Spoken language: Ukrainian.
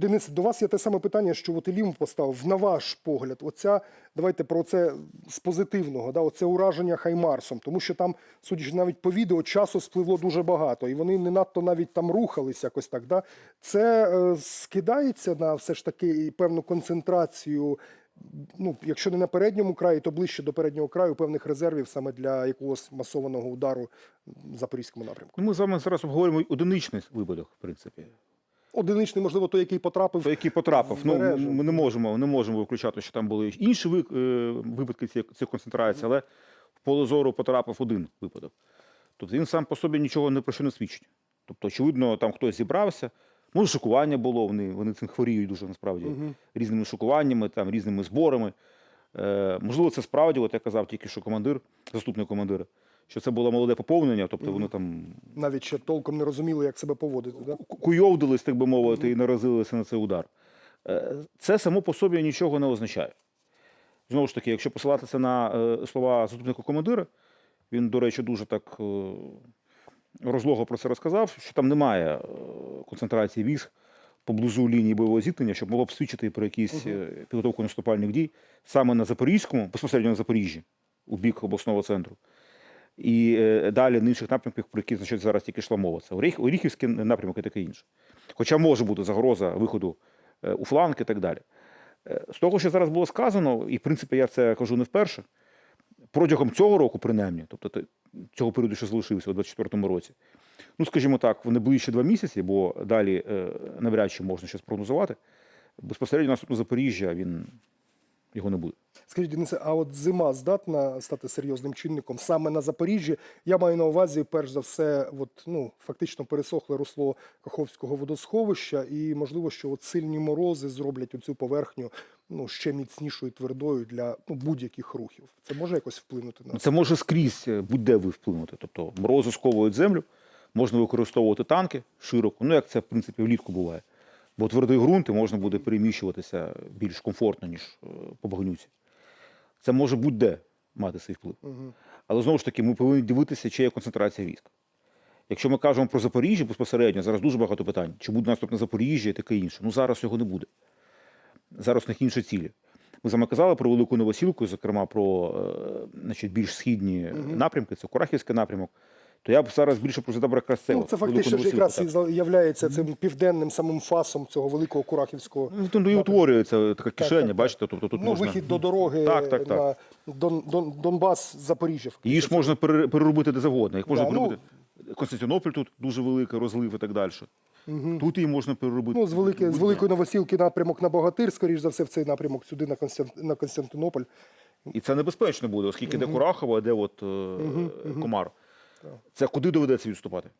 Денис, до вас є те саме питання, що от Ілім поставив. На ваш погляд, оця, давайте про це з позитивного, да, оце ураження Хаймарсом, тому що там, судячи навіть по відео, часу спливло дуже багато, і вони не надто навіть там рухались якось так. Да? Це е, скидається на все ж таки певну концентрацію, ну, якщо не на передньому краї, то ближче до переднього краю певних резервів саме для якогось масованого удару в Запорізькому напрямку. Ну, ми з вами зараз обговорюємо одиничний випадок, в принципі. Одиничний, можливо, той, який потрапив. Той, який потрапив. Ну, ми не можемо, не можемо виключати, що там були інші е, випадки цієї концентрації, але в поле зору потрапив один випадок. Тобто він сам по собі нічого не про що не свідчить. Тобто, очевидно, там хтось зібрався. Може, шокування було, вони, вони цим хворіють дуже насправді різними шокуваннями, там, різними зборами. Е, можливо, це справді, от я казав тільки що командир, заступник командира, що це було молоде поповнення, тобто вони там Навіть ще толком не розуміли, як себе поводити. Да? куйовдились, так би мовити, і наразилися на цей удар. Е, Це само по собі нічого не означає. Знову ж таки, якщо посилатися на е, слова заступника командира, він, до речі, дуже так е, розлого про це розказав, що там немає концентрації військ поблизу лінії бойового зіткнення, щоб могло б свідчити про якісь е, підготовку наступальних дій саме на Запорізькому, безпосередньо на Запоріжжі, у бік обласного центру. І е, далі на інших напрямках, про які значить, зараз тільки йшла мова. Це Оріхівський напрямок і таке інше. Хоча може бути загроза виходу е, у фланг і так далі. Е, З того, що зараз було сказано, і в принципі я це кажу не вперше, протягом цього року, принаймні, тобто цього періоду, що залишився у 24-му році, ну, скажімо так, в найближчі два місяці, бо далі навряд чи можна щось прогнозувати, безпосередньо наступ на Запоріжжя він його не буде. Скажіть, Денисе, а от зима здатна стати серйозним чинником саме на Запоріжжі? Я маю на увазі, перш за все, от, ну, фактично пересохле русло Каховського водосховища, і можливо, що от сильні морози зроблять оцю поверхню ну, ще міцнішою твердою для ну, будь-яких рухів. Це може якось вплинути на Це може скрізь е, будь-де ви вплинути. Тобто морози сковують землю, можна використовувати танки широко, ну як це в принципі влітку буває. Бо твердий ґрунт і можна буде переміщуватися більш комфортно, ніж е, по багнюці. Це може будь-де мати свій вплив. Але знову ж таки, ми повинні дивитися, чи є концентрація військ. Якщо ми кажемо про Запоріжжя безпосередньо, зараз дуже багато питань, чи буде наступ на Запоріжжя і таке інше. Ну зараз його не буде. Зараз у них інші цілі. Ми з вами казали про велику новосілку, зокрема про е, значить, більш східні напрямки, це Курахівський напрямок. То я б зараз більше про якраз це. Ну, це фактично ж якраз і являється цим південним самим фасом цього великого Курахівського. Ну, Тут і утворюється така кишеня, так, так. бачите, тобто тут Ну, можна... вихід до дороги Так, так, так. на Дон, Дон, Донбас, Запоріжжя. Її ж можна переробити де завгодно. Їх можна Да, ну- переробити. Константинополь тут дуже великий розлив і так далі. Тут її можна переробити. Ну, з, велики, з великої новосілки напрямок на Богатир, скоріш за все, в цей напрямок сюди на, Констант, на Константинополь. І це небезпечно буде, оскільки де Курахова, де от, е, Комар. Це куди доведеться відступати?